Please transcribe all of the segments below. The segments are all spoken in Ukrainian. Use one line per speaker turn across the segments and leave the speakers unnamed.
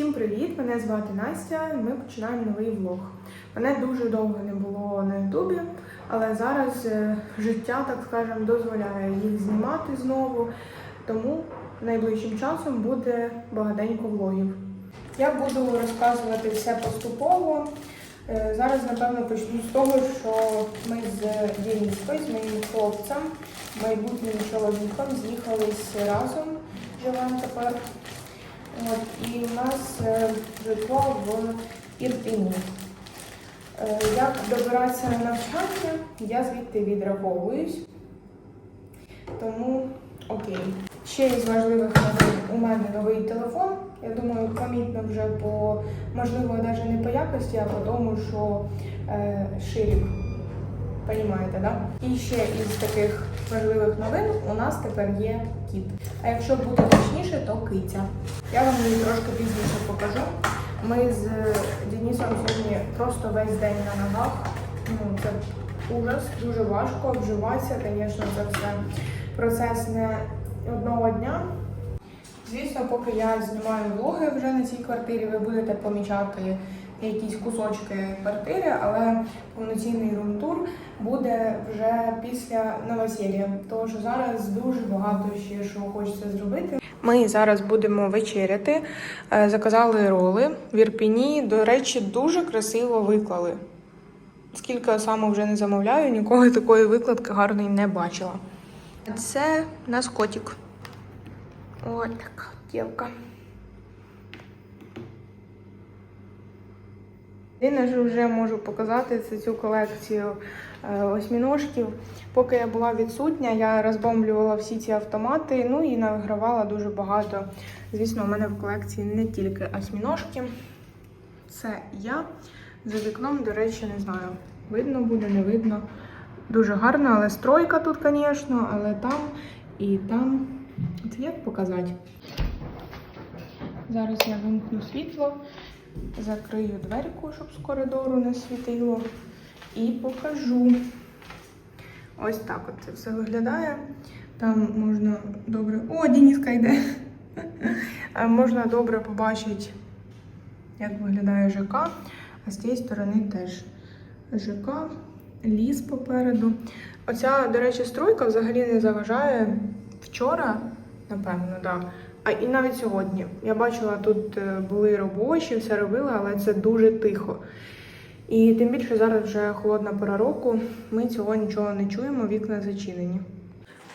Всім привіт! Мене звати Настя. і Ми починаємо новий влог. Мене дуже довго не було на Ютубі, але зараз е, життя, так скажемо, дозволяє їх знімати знову. Тому найближчим часом буде багатенько влогів. Я буду розказувати все поступово. Е, Зараз, напевно, почну з того, що ми з Дініскою, з моїм хлопцем, майбутнім чоловіком, з'їхались разом, живемо тепер. От, і в нас е, житло в Ірпіні. Е, Як добиратися на навчання, я звідти відраховуюсь. Тому окей. Ще із важливих новин у мене новий телефон. Я думаю, помітно вже по, можливо, навіть не по якості, а по тому, що е, ширик. Понімаєте, да? І ще із таких важливих новин у нас тепер є кіт. А якщо бути точніше, то киця. Я вам її трошки пізніше покажу. Ми з Денисом сьогодні просто весь день на ногах. Ну, це ужас, дуже важко вживатися, звісно, це все процес не одного дня. Звісно, поки я знімаю влоги вже на цій квартирі, ви будете помічати якісь кусочки квартири, але повноцінний румтур буде вже після новосілля. Тому що зараз дуже багато ще що хочеться зробити. Ми зараз будемо вечеряти. Е, Заказали роли в Ірпіні. До речі, дуже красиво виклали. Скільки саме вже не замовляю, ніколи такої викладки гарної не бачила. Це наш котик. Ось така дівка. Єдине, вже можу показати, це цю колекцію е, осьміножків. Поки я була відсутня, я розбомблювала всі ці автомати, ну і награвала дуже багато. Звісно, у мене в колекції не тільки осьміножки. Це я. За вікном, до речі, не знаю. Видно буде, не видно. Дуже гарно, але стройка тут, звісно, але там і там. Це як показати? Зараз я вимкну світло, закрию дверку, щоб з коридору не світило. І покажу. Ось так от це все виглядає. Там можна добре. О, Дініска йде. Е, Можна добре побачити, як виглядає ЖК. А з цієї сторони теж ЖК, ліс попереду. Оця, до речі, стройка взагалі не заважає вчора, напевно, да. А і навіть сьогодні. Я бачила, тут е, були робочі, все робили, але це дуже тихо. І тим більше зараз вже холодна пора року, ми цього нічого не чуємо, вікна зачинені.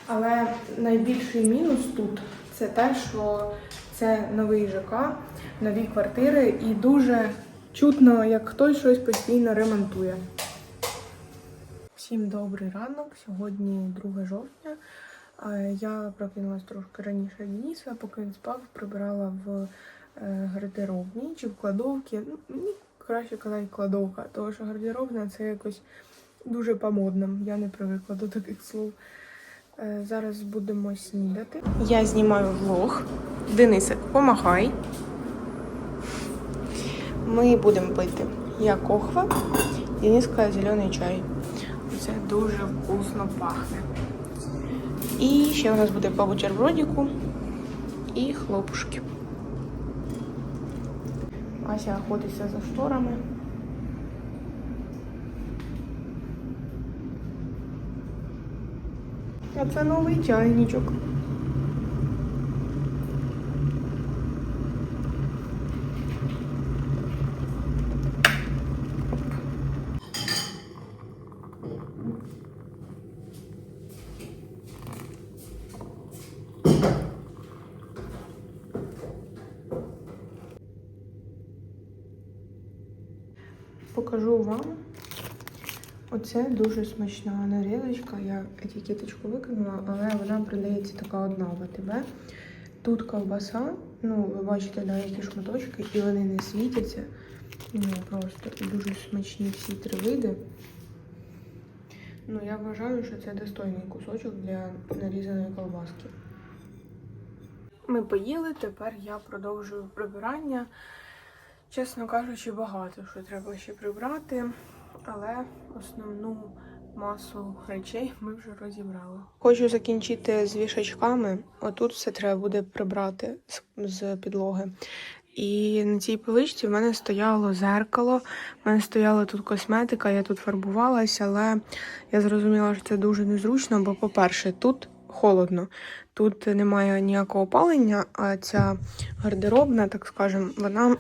Але найбільший мінус тут це те, що це новий ЖК, нові квартири, і дуже чутно, як хтось щось постійно ремонтує. Всім добрий ранок. Сьогодні 2 жовтня. Я прокинулась трошки раніше Дениса, поки він спав, прибирала в е, гардеробній чи в кладовці. Ну, мені краще казати кладовка, тому що гардеробна це якось дуже по-модному. Я не привикла до таких слов. Е, Зараз будемо снідати. Я знімаю влог. Денисик, помахай. Ми будемо пити я кохва, Дениска зелений чай. Це дуже вкусно пахне. І ще у нас буде по бутербродіку і хлопушки. Ася охотиться за шторами. А це новий чайничок. Покажу вам. Оце дуже смачна нарізочка. Я етикеточку викинула, але вона продається така одна в АТБ. Тут ковбаса, ну, ви бачите, да, які шматочки, і вони не світяться. Ну, просто дуже смачні всі три види. Ну, я вважаю, що це достойний кусочок для нарізаної колбаски. Ми поїли, тепер я продовжую прибирання. Чесно кажучи, багато що треба ще прибрати, але основну масу речей ми вже розібрали. Хочу закінчити з вішачками. Отут все треба буде прибрати з, підлоги. І на цій поличці в мене стояло зеркало, в мене стояла тут косметика, я тут фарбувалася, але я зрозуміла, що це дуже незручно, бо, по-перше, тут холодно, тут немає ніякого опалення, а ця гардеробна, так скажемо, вона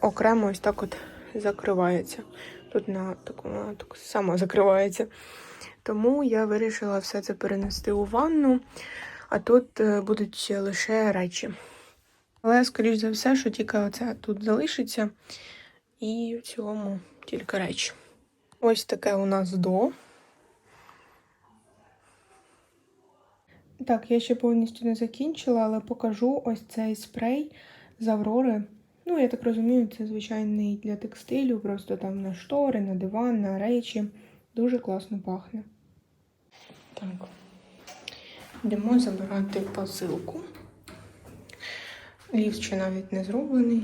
окремо ось так от закривається. Тут на такому вона так само закривається. Тому я вирішила все це перенести у ванну, а тут е, будуть лише речі. Але, скоріш за все, що тільки оце тут залишиться, і в цілому тільки речі. Ось таке у нас до. Так, я ще повністю не закінчила, але покажу ось цей спрей з Аврори. Ну, я так розумію, це звичайний для текстилю, просто там на штори, на диван, на речі. Дуже класно пахне. Так. Йдемо забирати посилку. Ліфт ще навіть не зроблений.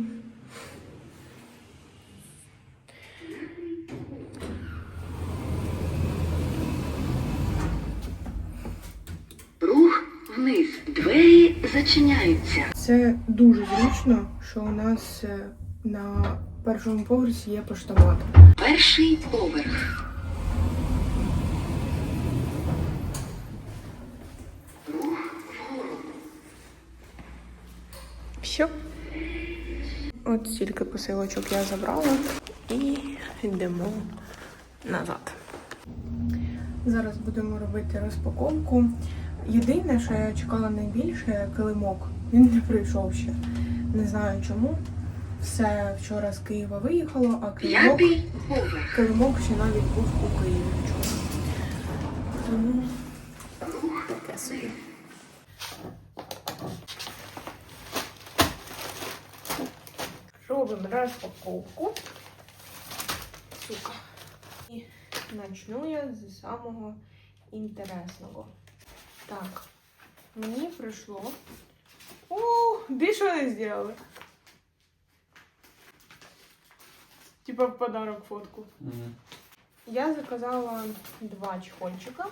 Вниз. Двері зачиняються.
Це дуже зручно, що у нас е, на першому поверсі є поштомат.
Перший поверх.
Все. От стільки посилочок я забрала і йдемо назад. Зараз будемо робити розпаковку. Єдине, що я чекала найбільше, килимок. Він не прийшов ще. Не знаю чому. Все вчора з Києва виїхало, а килимок, килимок ще навіть був у Києві вчора. Тому таке собі. Робимо розпаковку. Сука. І почну я з самого інтересного. Так, мені прийшло. О, більше вони зробили. Типа в подарок фотку. Я заказала два чехольчика.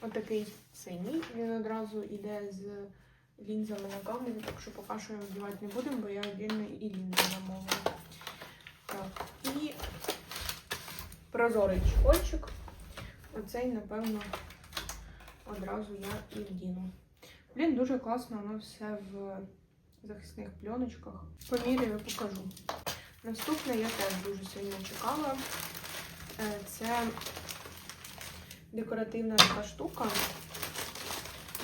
Отакий синій. Він одразу йде з лінзами на камеру, так що поки що його вдівати не будемо, бо я віддільно і лінзи замовила. Так, і прозорий чехольчик. Оцей, напевно, одразу я і вдіну. Блін, дуже класно, воно все в захисних пленочках. Поміряю, покажу. Наступне я теж дуже сильно чекала. Е, Це декоративна така штука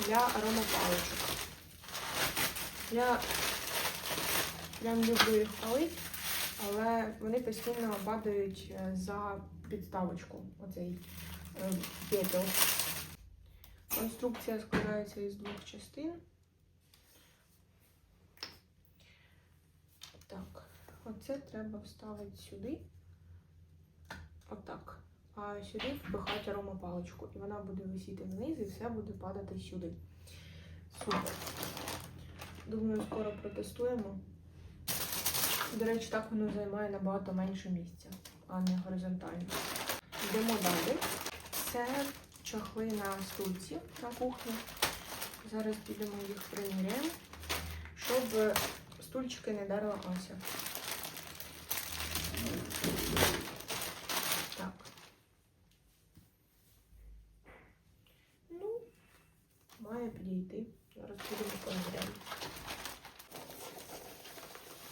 для аромапаличок. Я прям люблю їх палити, але вони постійно падають е, за підставочку. Оцей е, пепел. Конструкція складається із двох частин. Так, оце треба вставити сюди. Отак. А сюди впихати аромапаличку. І вона буде висіти вниз і все буде падати сюди. Супер. Думаю, скоро протестуємо. До речі, так воно займає набагато менше місця, а не горизонтально. Йдемо далі. Це чохли на стульці на кухні. Зараз підемо їх приміряємо, щоб стульчики не дарила Ася. Так. Ну, має підійти. Зараз будемо поміряємо.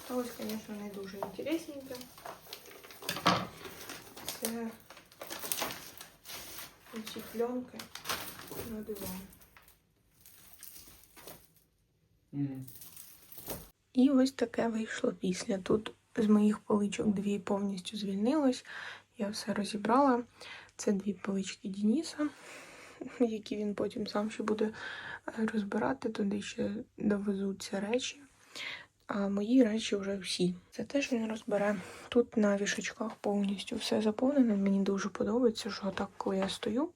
А ось, звісно, не дуже інтересненьке. Ці пленки на диван. І ось таке вийшло після. Тут з моїх поличок дві повністю звільнилось. Я все розібрала. Це дві полички Дениса, які він потім сам ще буде е, розбирати. Туди ще довезуться речі. А мої речі вже всі. Це теж він розбере. Тут на вішачках повністю все заповнено. Мені дуже подобається, що так, коли я стою,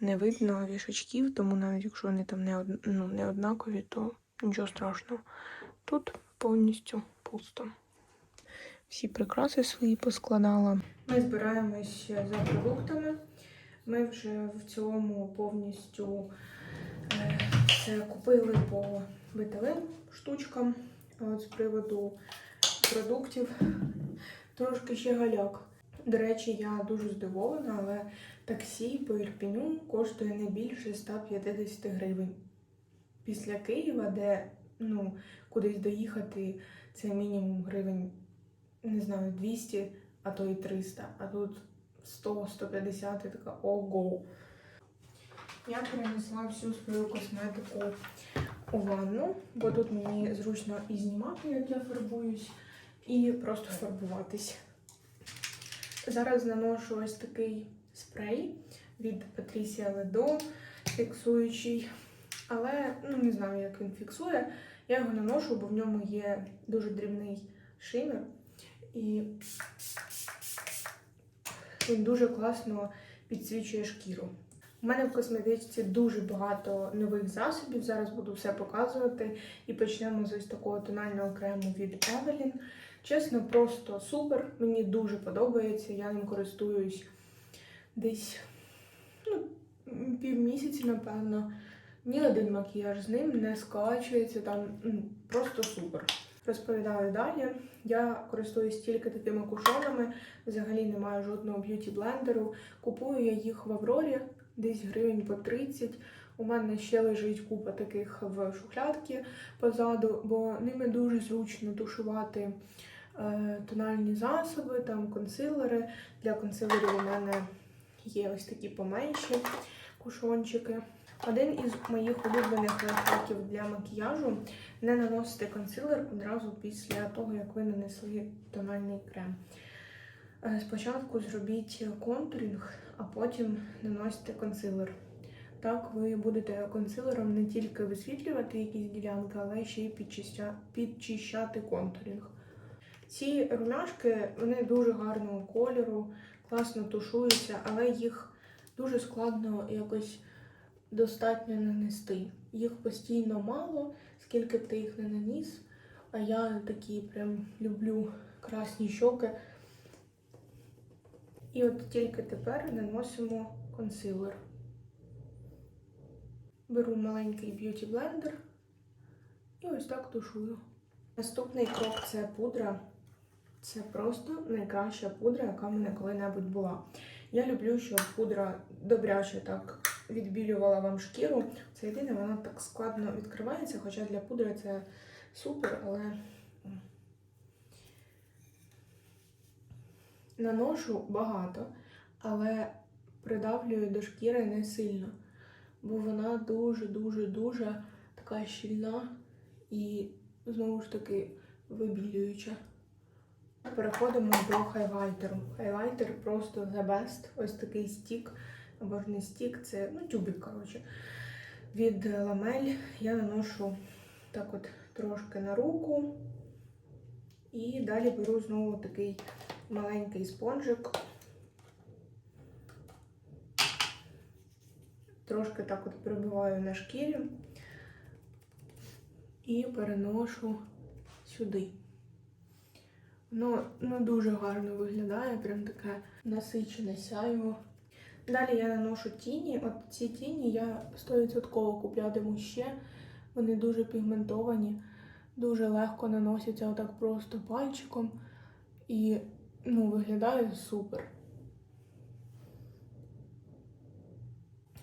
не видно вішачків, тому навіть якщо вони там не, од... ну, не однакові, то нічого страшного. Тут повністю пусто. Всі прикраси свої поскладала. Ми збираємось за продуктами. Ми вже в цілому повністю все купили по битовим штучкам. От з приводу продуктів трошки ще галяк. До речі, я дуже здивована, але таксі по Ірпіню коштує не більше 150 гривень. Після Києва, де ну, кудись доїхати, це мінімум гривень, не знаю, 200, а то і 300, а тут 100-150 і така ого. Я перенесла всю свою косметику у ванну, бо тут мені зручно і знімати, як я фарбуюсь, і просто фарбуватись. Зараз наношу ось такий спрей від Patricia Ledo, фіксуючий. Але ну, не знаю, як він фіксує. Я його наношу, бо в ньому є дуже дрібний шимер. І він дуже класно підсвічує шкіру. У мене в косметичці дуже багато нових засобів. Зараз буду все показувати. І почнемо з ось такого тонального крему від Evelyn. Чесно, просто супер. Мені дуже подобається. Я ним користуюсь десь ну, півмісяці, напевно. Ні один макіяж з ним не скачується, там просто супер. Розповідаю далі. Я користуюсь тільки такими кушонами, взагалі не маю жодного б'юті блендеру. Купую я їх в Аврорі, десь гривень по 30. У мене ще лежить купа таких в шухлядці позаду, бо ними дуже зручно тушувати е, тональні засоби, там консилери. Для консилерів у мене є ось такі поменші кушончики. Один із моїх улюблених лайфхаків для макіяжу не наносити консилер одразу після того, як ви нанесли тональний крем. Е, Спочатку зробіть контурінг, а потім наносите консилер. Так ви будете консилером не тільки висвітлювати якісь ділянки, але ще й підчища- підчищати контурінг. Ці румяшки вони дуже гарного кольору, класно тушуються, але їх дуже складно якось достатньо нанести. Їх постійно мало, скільки б ти їх не наніс. А я такі прям люблю красні щоки. І от тільки тепер наносимо консилер. Беру маленький б'юті блендер і ось так тушую. Наступний крок це пудра. Це просто найкраща пудра, яка в мене коли-небудь була. Я люблю, щоб пудра добряче так відбілювала вам шкіру. Це єдине, вона так складно відкривається, хоча для пудри це супер, але наношу багато, але придавлюю до шкіри не сильно, бо вона дуже-дуже-дуже така щільна і знову ж таки вибілююча. Переходимо до хайлайтеру. Хайлайтер просто the best. Ось такий стік, або ж не стік, це ну, тюбик, коротше. Від ламель я наношу так от трошки на руку. І далі беру знову такий маленький спонжик. Трошки так от прибиваю на шкірі і переношу сюди. Воно ну, дуже гарно виглядає, прям таке насичене сяйво. Далі я наношу тіні. От ці тіні я 100% куплятиму ще. Вони дуже пігментовані, дуже легко наносяться отак просто пальчиком. І ну, виглядає супер.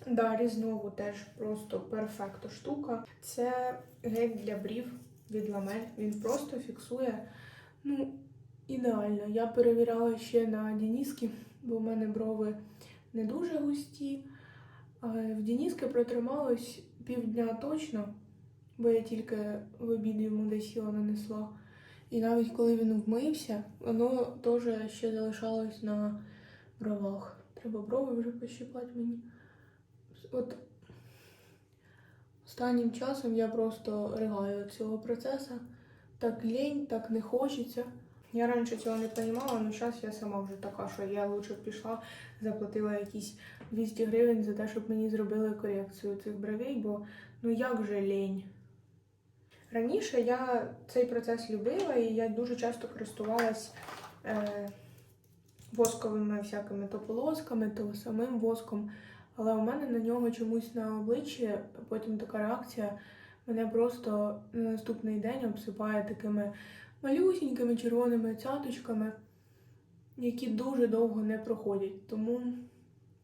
Далі знову теж просто перфекто штука. Це гель для брів від ламель. Він просто фіксує. Ну, ідеально. Я перевіряла ще на Дініски, бо в мене брови не дуже густі. В Дініски протрималось півдня точно, бо я тільки в обід йому десь його нанесла. І навіть коли він вмився, воно теж ще залишалось на бровах. Треба брови вже пощипати мені. От останнім часом я просто ригаю цього процесу. Так лінь, так не хочеться. Я раніше цього не розуміла, але зараз я сама вже така, що я лучше пішла, заплатила якісь 200 гривень за те, щоб мені зробили корекцію цих бровей, бо ну як же лінь. Раніше я цей процес любила і я дуже часто користувалась е, восковими всякими то полосками, то самим воском. Але у мене на нього чомусь на обличчі потім така реакція. Мене просто на наступний день обсипає такими малюсінькими червоними цяточками, які дуже довго не проходять. Тому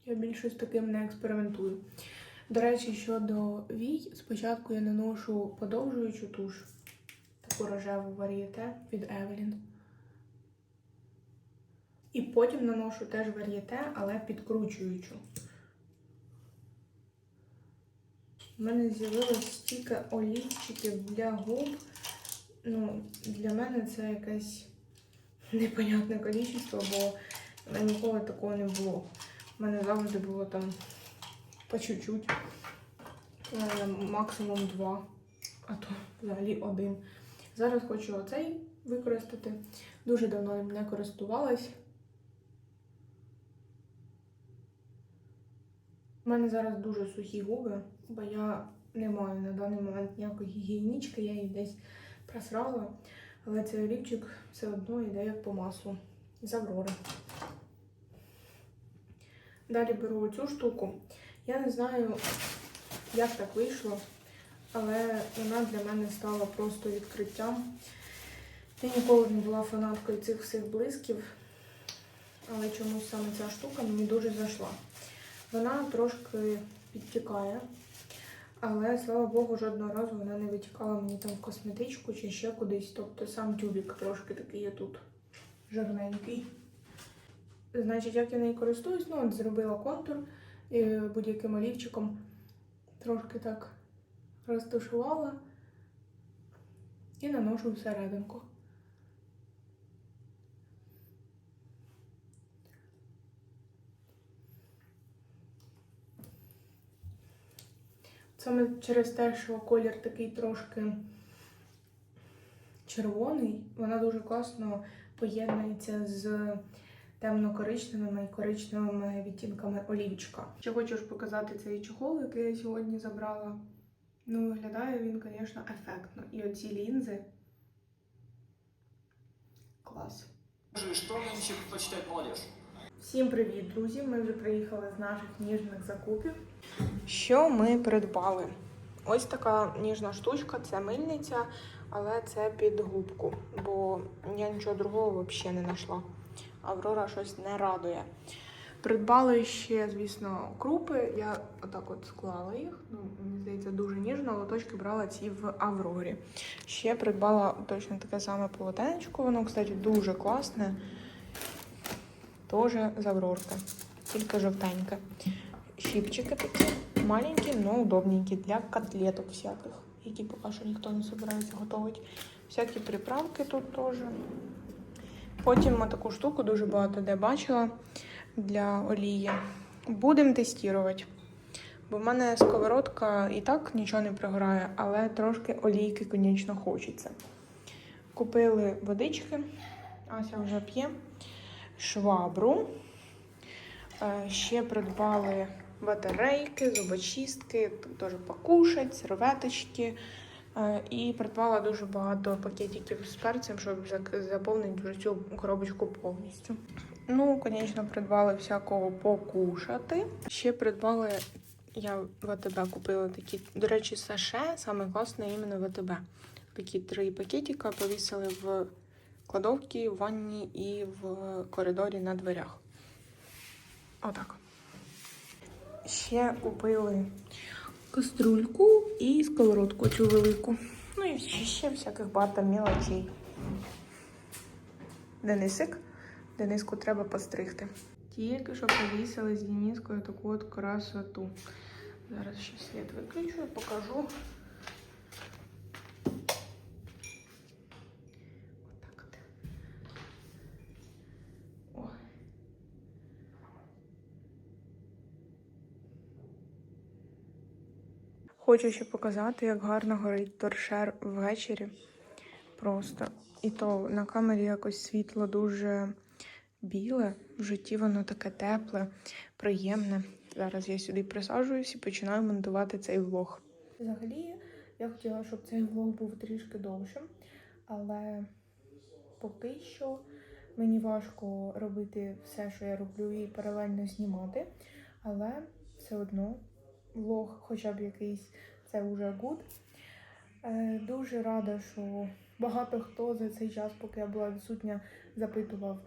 я більше з таким не експериментую. До речі, щодо вій, спочатку я наношу подовжуючу туш, таку рожеву варієте від Evelyn. І потім наношу теж варієте, але підкручуючу. У мене з'явилось стільки олівчиків для губ. Ну, для мене це якесь непонятне кількість, бо ніколи такого не було. У мене завжди було там по чуть-чуть. Е, Максимум два, а то взагалі один. Зараз хочу оцей використати. Дуже давно ним не користувалась. У мене зараз дуже сухі губи, бо я не маю на даний момент ніякої гігієнічки, я її десь просрала. Але цей олівчик все одно йде як по маслу з Аврори. Далі беру цю штуку. Я не знаю, як так вийшло, але вона для мене стала просто відкриттям. Я ніколи не була фанаткою цих всіх блисків, але чомусь саме ця штука мені дуже зайшла. Вона трошки підтікає, але слава Богу, жодного разу вона не витікала мені там в косметичку чи ще кудись. Тобто сам тюбік трошки такий є тут жирненький. Значить, як я нею користуюсь, ну, от зробила контур і будь-яким олівчиком трошки так розташувала і наношу всерединку. Саме через те, що колір такий трошки червоний, вона дуже класно поєднується з темно-коричневими і коричневими відтінками олівчика. Ще хочу ж показати цей чохол, який я сьогодні забрала. Ну, виглядає він, звісно, ефектно. І оці лінзи. Клас.
Нынче молодежь?
Всім привіт, друзі! Ми вже приїхали з наших ніжних закупів. Що ми придбали? Ось така ніжна штучка, це мильниця, але це під губку, бо я нічого другого взагалі не знайшла. Аврора щось не радує. Придбали ще, звісно, крупи. Я отак от склала їх. Ну, мені здається, дуже ніжно. Лоточки брала ці в Аврорі. Ще придбала точно таке саме полотенечко. Воно, кстати, дуже класне. Тоже з Аврорки. Тільки жовтеньке. Щипчики такі маленькі, але удобненькі для котлеток всяких, які поки що ніхто не збирається готувати. Всякі приправки тут теж. Потім таку штуку дуже багато де бачила для олії. Будемо тестувати. Бо в мене сковородка і так нічого не пригорає, але трошки олійки, звісно, хочеться. Купили водички, Ася вже п'є, швабру. Е, Ще придбали батарейки, зубочистки, теж покушать, серветочки. Е, І придбала дуже багато пакетиків з перцем, щоб заповнити вже цю коробочку повністю. Ну, звісно, придбали всякого покушати. Ще придбали, я в АТБ купила такі, до речі, саше, саме класне іменно в АТБ. Такі три пакетика повісили в кладовці, в ванні і в коридорі на дверях. Отак. Ще купили каструльку і сковородку цю велику. Ну і ще всяких багато мілочей. Денисик. Дениску треба постригти. Тільки що повісили з Дініскою таку от красоту. Зараз ще світ виключу і покажу. Хочу ще показати, як гарно горить торшер ввечері. Просто. І то на камері якось світло дуже біле, в житті воно таке тепле, приємне. Зараз я сюди присаджуюсь і починаю монтувати цей влог. Взагалі, я хотіла, щоб цей влог був трішки довшим, але поки що мені важко робити все, що я роблю, і паралельно знімати. Але все одно влог, хоча б якийсь, це вже гуд. Е, Дуже рада, що Багато хто за цей час, поки я була відсутня, запитував,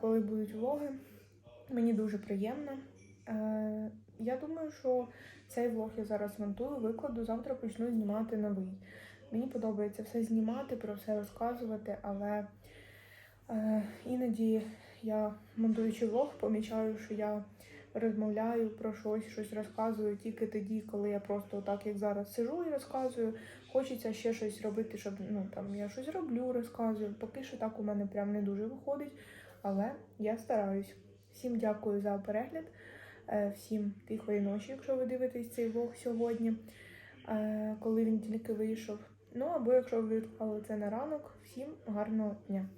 коли будуть влоги. Мені дуже приємно. Е, я думаю, що цей влог я зараз монтую, викладу, завтра почну знімати новий. Мені подобається все знімати, про все розказувати, але е, іноді я, монтуючи влог, помічаю, що я розмовляю про щось, щось розказую тільки тоді, коли я просто так, як зараз сижу і розказую. Хочеться ще щось робити, щоб ну там я щось роблю, розказую. Поки що так у мене прям не дуже виходить, але я стараюсь. Всім дякую за перегляд. Е, Всім тихої ночі, якщо ви дивитесь цей влог сьогодні, е, коли він тільки вийшов. Ну або якщо ви відклали це на ранок, всім гарного дня.